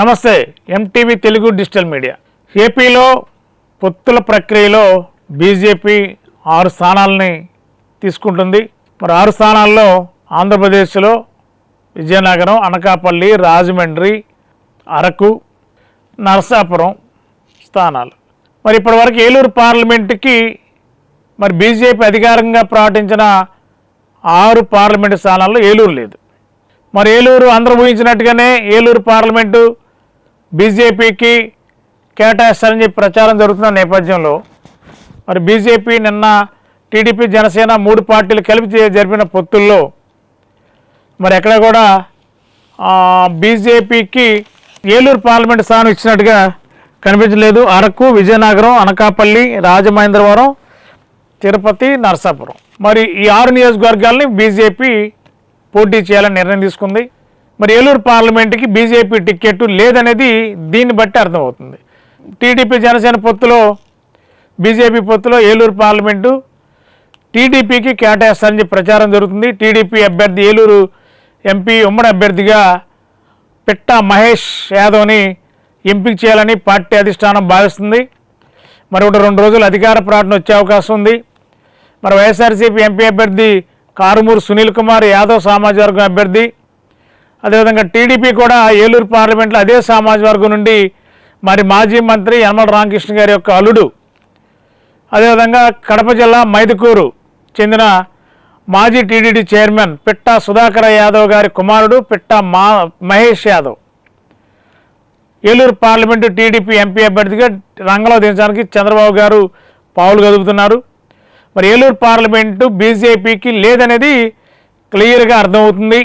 నమస్తే MTV Telugu digital media. ఏపీలో పొత్తుల ప్రక్రియలో బీజేపీ ఆరు స్థానాలని తీసుకుంటుంది. మరి ఆరు స్థానాల్లో ఆంధ్రప్రదేశ్లో విజయనగరం అనకాపల్లి రాజమండ్రి అరకు నరసాపురం స్థానాలు. మరి ఇప్పటివరకు ఏలూరు పార్లమెంటుకి మరి బీజేపీ అధికారంగా ప్రకటించిన ఆరు పార్లమెంటు స్థానాల్లో ఏలూరు లేదు. మరి ఏలూరు అందరూ ఊహించినట్టుగానే ఏలూరు పార్లమెంటు బీజేపీకి కేటాయిస్తారని చెప్పి ప్రచారం జరుగుతున్న నేపథ్యంలో మరి బీజేపీ నిన్న టీడీపీ జనసేన మూడు పార్టీలు కలిపి జరిపిన పొత్తుల్లో మరి ఎక్కడ కూడా బీజేపీకి ఏలూరు పార్లమెంట్ స్థానం ఇచ్చినట్టుగా కనిపించలేదు. అరకు విజయనగరం అనకాపల్లి రాజమహేంద్రవరం తిరుపతి నరసాపురం. మరి ఈ ఆరు నియోజకవర్గాల్ని బీజేపీ పోటీ చేయాలని నిర్ణయం తీసుకుంది. మరి ఏలూరు పార్లమెంట్కి బీజేపీ టిక్కెట్ లేదనేది దీన్ని బట్టి అర్థమవుతుంది. టీడీపీ జనసేన పొత్తులో బీజేపీ పొత్తులో ఏలూరు పార్లమెంటు టీడీపీకి కేటాయిస్తారని ప్రచారం జరుగుతుంది. టీడీపీ అభ్యర్థి ఏలూరు ఎంపీ ఉమ్మడి అభ్యర్థిగా పిట్ట మహేష్ యాదవ్ని ఎంపిక చేయాలని పార్టీ అధిష్టానం భావిస్తుంది. మరి ఒకటి రెండు రోజులు అధికార ప్రకటన వచ్చే అవకాశం ఉంది. మరి వైఎస్ఆర్సీపీ ఎంపీ అభ్యర్థి కారుమూరు సునీల్ కుమార్ యాదవ్ సామాజిక వర్గం అభ్యర్థి అదేవిధంగా టీడీపీ కూడా ఏలూరు పార్లమెంట్లో అదే సామాజిక వర్గం నుండి మరి మాజీ మంత్రి యనమల రామకృష్ణ గారి యొక్క అల్లుడు. అదేవిధంగా కడప జిల్లా మైదుకూరు చెందిన మాజీ టీడీడీ చైర్మన్ పిట్టా సుధాకర యాదవ్ గారి కుమారుడు పిట్టా మా Mahesh Yadav. Eluru parliament TDP MP అభ్యర్థిగా రంగంలో దించడానికి చంద్రబాబు గారు పావులు కదుపుతున్నారు మరి ఏలూరు పార్లమెంటు బీజేపీకి లేదనేది క్లియర్గా అర్థమవుతుంది.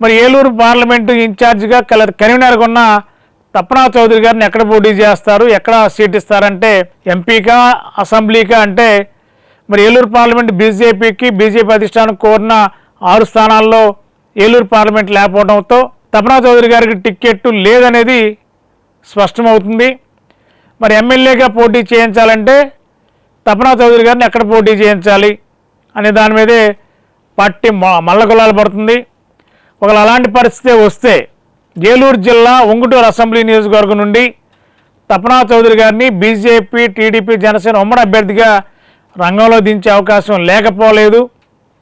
మరి ఏలూరు పార్లమెంటు ఇన్ఛార్జిగా కల కన్వీనర్గా ఉన్న తప్పనా చౌదరి గారిని ఎక్కడ పోటీ చేస్తారు? ఎక్కడ సీట్ ఇస్తారంటే ఎంపీకా అసెంబ్లీకా అంటే మరి ఏలూరు పార్లమెంట్ బీజేపీకి బీజేపీ అధిష్టానం కోరిన ఆరు స్థానాల్లో ఏలూరు పార్లమెంట్ లేకపోవడంతో తపనా చౌదరి గారికి టిక్కెట్ లేదనేది స్పష్టమవుతుంది. మరి ఎమ్మెల్యేగా పోటీ చేయించాలంటే తపనా చౌదరి గారిని ఎక్కడ పోటీ చేయించాలి? అనే దాని మీదే పార్టీ మ- మల్లగులాలు పడుతుంది. ఒకవేళ అలాంటి పరిస్థితి వస్తే ఏలూరు జిల్లా ఉంగుటూరు అసెంబ్లీ నియోజకవర్గం నుండి తపనా చౌదరి గారిని బీజేపీ టీడీపీ జనసేన ఉమ్మడి అభ్యర్థిగా రంగంలో దించే అవకాశం లేకపోలేదు.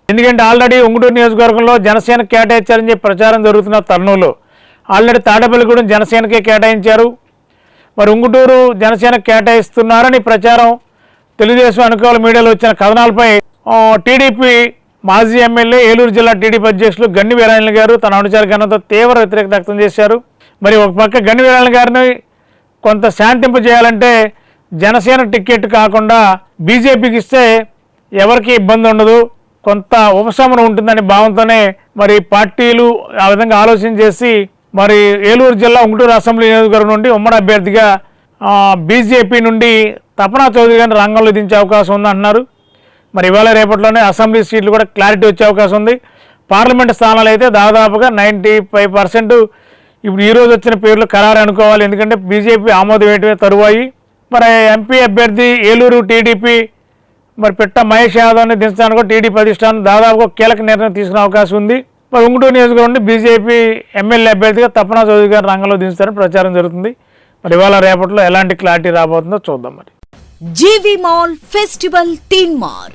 ఎందుకంటే ఆల్రెడీ ఉంగుటూరు నియోజకవర్గంలో జనసేన కేటాయించారని చెప్పి ప్రచారం జరుగుతున్న తరుణంలో ఆల్రెడీ తాడేపల్లిగూడెం జనసేనకే కేటాయించారు. మరి ఉంగుటూరు జనసేన కేటాయిస్తున్నారని ప్రచారం తెలుగుదేశం అనుకూల మీడియాలో వచ్చిన కథనాలపై టీడీపీ మాజీ ఎమ్మెల్యే ఏలూరు జిల్లా టీడీపీ అధ్యక్షులు గన్ని వీరాయణ గారు తన అనుచర గణంతో తీవ్ర వ్యతిరేకత వ్యక్తం చేశారు. మరి ఒక పక్క గన్ని వీరాయణ గారిని కొంత శాంతింపజేయాలంటే జనసేన టికెట్ కాకుండా బీజేపీకి ఇస్తే ఎవరికి ఇబ్బంది ఉండదు. కొంత ఉపశమనం ఉంటుందనే భావంతోనే మరి పార్టీలు ఆ విధంగా ఆలోచన చేసి మరి ఏలూరు జిల్లా ఉంగుటూరు అసెంబ్లీ నియోజకవర్గం నుండి ఉమ్మడి అభ్యర్థిగా బీజేపీ నుండి తపనా చౌదరి గారిని రంగంలో దించే అవకాశం ఉందంటున్నారు మరి ఇవాళ రేపట్లోనే అసెంబ్లీ సీట్లు కూడా క్లారిటీ వచ్చే అవకాశం ఉంది. పార్లమెంట్ స్థానాలు అయితే దాదాపుగా నైంటీ ఫైవ్ పర్సెంట్ ఇప్పుడు ఈరోజు వచ్చిన పేర్లు ఖరారు అనుకోవాలి. ఎందుకంటే బీజేపీ ఆమోదం వేయటమే తరువాయి. మరి ఎంపీ అభ్యర్థి ఏలూరు టీడీపీ మరి పిట్ట మహేష్ యాదవ్ని దించడానికి కూడా టీడీపీ అధిష్టానం దాదాపు కీలక నిర్ణయం తీసుకునే అవకాశం ఉంది. మరి ఉంగుటూరు నియోజకవర్గం బీజేపీ ఎమ్మెల్యే అభ్యర్థిగా తప్పనా చౌదరి గారి రంగంలో దించుతారని ప్రచారం జరుగుతుంది. మరి ఇవాళ రేపట్లో ఎలాంటి క్లారిటీ రాబోతుందో చూద్దాం మరి. జీవి మాల్ ఫెస్టివల్ తీన్ మార్